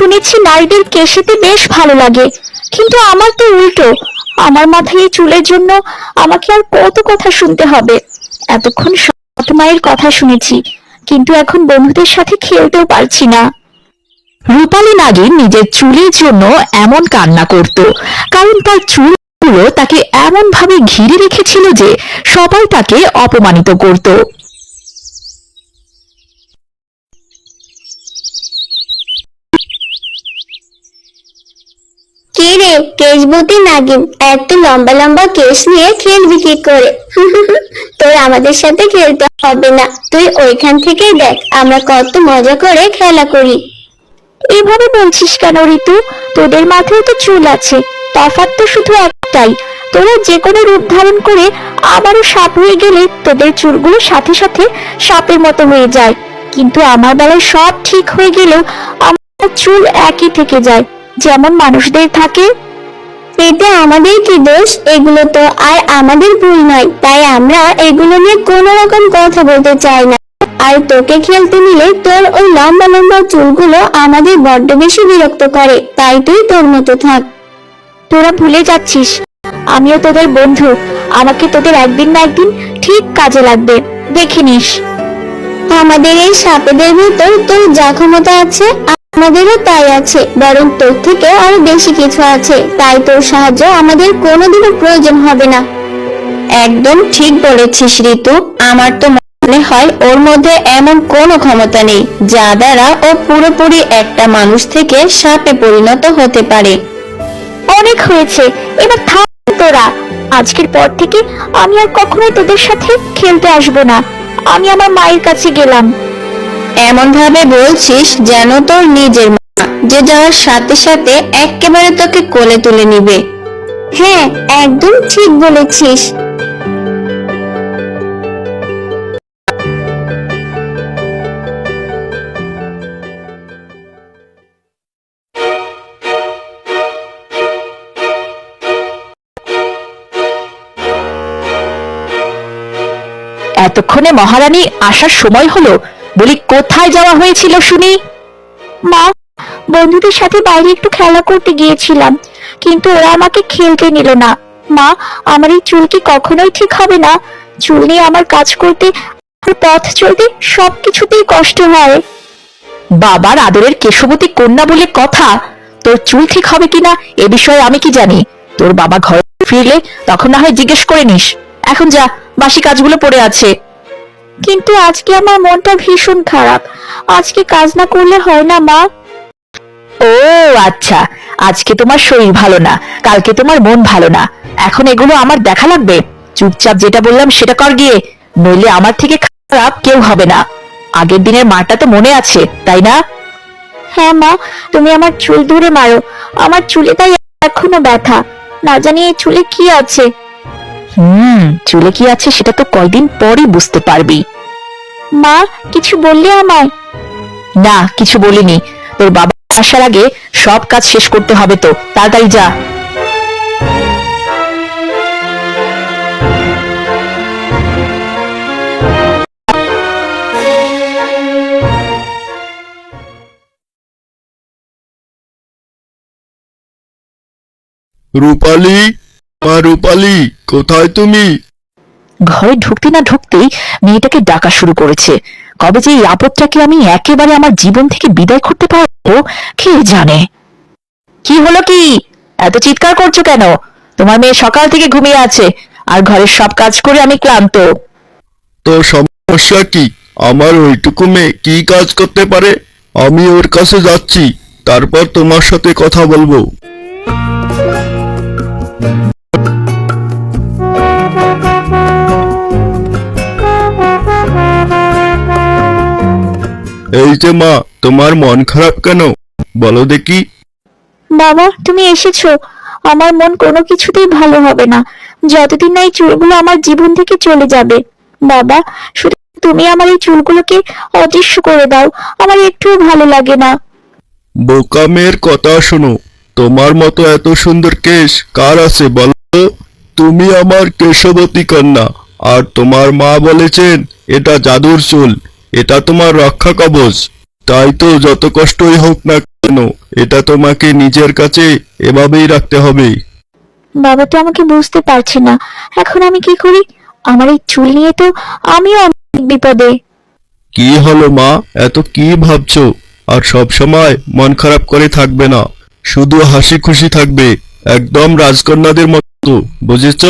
শুনেছি নারীদের কেশেতে বেশ ভালো লাগে। কিন্তু আমার তো উল্টো। আমার মাথায় এই চুলের জন্য আমাকে আর কত কথা শুনতে হবে। এতক্ষণ সৎ মায়ের কথা শুনেছি, কিন্তু এখন বন্ধুদের সাথে খেলতেও পারছি না। রূপালী নাগিন নিজের চুলের জন্য এমন কান্না করত, কারণ তার চুলগুলো তাকে এমন ভাবে ঘিরে রেখেছিল যে সবাই তাকে অপমানিত করত। কে রে কেশবতী নাগিন? এত লম্বা লম্বা কেশ নিয়ে খেলবি কি করে? তোর আমাদের সাথে খেলতে হবে না। তুই ওইখান থেকেই দেখ, আমরা কত মজা করে খেলা করি। এভাবে বলছিস কেন ঋতু? তোদের মাথায় তো চুল আছে, তফাৎ তো শুধু একটাই। তোরা যে কোনো রূপ ধারণ করে আবারও সাপ হয়ে গেলে তোদের চুলগুলো সাথে সাথে সাপের মতো হয়ে যায়। কিন্তু আমার বেলায় সব ঠিক হয়ে গেলেও আমার চুল একই থেকে যায়। যেমন মানুষদের থাকে। এতে আমাদের কি দোষ? এগুলো তো আর আমাদের ভুল নয়। তাই আমরা এগুলো নিয়ে কোনো রকম কথা বলতে চাই না। আর তোকে খেলতে নিলে তোর ওই লম্বা লম্বা চুলগুলো আমাদের বড্ড বেশি বিরক্ত করে। তাই তুই তোর মতো থাক। তোরা ভুলে যাচ্ছিস। আমিও তোদের বন্ধু। আমাকে তোদের একদিন না একদিন ঠিক কাজে লাগবে। দেখে নিস। আমাদের এই সাপেদের ভিতর তোর যা ক্ষমতা আছে আমাদেরও তাই আছে, বরং তোর থেকে আরও বেশি কিছু আছে। তাই তোর সাহায্য আমাদের কোনোদিনও প্রয়োজন হবে না। একদম ঠিক বলেছিস, ঋতু। আমার তো মনে হয় ওর মধ্যে এমন কোনো ক্ষমতা নেই, যা দ্বারা ও পুরোপুরি একটা মানুষ থেকে সাপে পরিণত হতে পারে। অনেক হয়েছে, এবার থাম তোরা। আজকের পর থেকে আমি আর কখনোই তোদের সাথে খেলতে আসব না। আমি আমার মায়ের কাছে গেলাম। এমন ভাবে বলছিস যেন তোর নিজের মা যে যাওয়ার সাথে সাথে একেবারে তোকে কোলে তুলে নিবে। হ্যাঁ একদম ঠিক বলেছিস। এতক্ষণে মহারানী আসার সময় হলো। বলি কোথায় যাওয়া হয়েছিল শুনি? মা বন্ধুদের সাথে বাইরে একটু খেলা করতে গিয়েছিলাম কিন্তু ওরা আমাকে খেলতে নিল না। মা আমার এই চুল কি কখনোই ঠিক হবে না? চুল নিয়ে আমার কাজ করতে পথ চলতে সবকিছুতেই কষ্ট হয়। বাবার আদরের কেশবতী কন্যা বলে কথা তোর চুল ঠিক হবে কিনা এ বিষয়ে আমি কি জানি? তোর বাবা ঘরে ফিরলে তখন না হয় জিজ্ঞেস করে নিস। এখন যা বাসি কাজগুলো পড়ে আছে। কিন্তু আজকে আমার মনটা ভীষণ খারাপ। আজকে কাজ না করলে হয় না মা। ও আচ্ছা। আজকে তোমার শরীর ভালো না কালকে তোমার মন ভালো না। এখন এগুলো আমার দেখা লাগবে। চুপচাপ যেটা বললাম সেটা কর গিয়ে। নইলে আমার থেকে খারাপ কেউ হবে না। আগের দিনের মাটা তো মনে আছে তাই না? হ্যাঁ মা তুমি আমার চুল ধরে মারো। আমার চুলে তাই এখনও ব্যথা। না জানি এই চুলে কি আছে। হুম। চুলে কি আছে সেটা তো কয়দিন পরই বুঝতে পারবি। মা কিছু বললে আমায়? না কিছু বলিনি। তোর বাবা আসার আগে সব কাজ শেষ করতে হবে তো। তাড়াতাড়ি যা। রূপালি? মা রূপালি কোথায় তুমি? ঘরে ঢুকতে না ঢুকতেই মেয়েটাকে ডাকা শুরু করেছে। কবে যে এই আপদটাকে আমি একেবারে আমার জীবন থেকে বিদায় করতে পারব কে জানে? কি হলো কি? এত চিৎকার করছ কেন? তোমার মেয়ে সকাল থেকে ঘুমিয়ে আছে আর ঘরের সব কাজ করে আমি ক্লান্ত। তো সমস্যা কি? আমার ওইটুকু মেয়ে কি কাজ করতে পারে? আমি ওর কাছে যাচ্ছি তারপর তোমার সাথে কথা বলব। এই যে মা তোমার মন খারাপ কেন? বলো দেখি। বাবা তুমি এসেছ। আমার মন কোনো কিছুতেই ভালো হবে না। যতদিন না এই চুলগুলো আমার জীবন থেকে চলে যাবে। বাবা শুধু তুমি আমার এই চুলগুলোকে অদৃশ্য করে দাও। আমার একটুও ভালো লাগে না। বোকা মেয়ের কথা শোনো। তোমার মতো এত সুন্দর কেশ কার আছে বলো? তুমি আমার কেশবতী কন্যা। আর তোমার মা বলেছেন এটা জাদুর চুল। এটা তোমার রক্ষা কবচ তাই তো যত কষ্টই হোক না কেন এটা তোমাকে নিজের কাছে এভাবেই রাখতে হবে। বাবা তো আমাকে বুঝতে পারছে না। এখন আমি কি করি? আমার এই চুল নিয়ে তো আমিও অনেক বিপদে। কি হলো মা? এত কি ভাবছ? আর সব সময় মন খারাপ করে থাকবে না। শুধু হাসি খুশি থাকবে। একদম রাজকন্যাদের মতো বুঝেছ?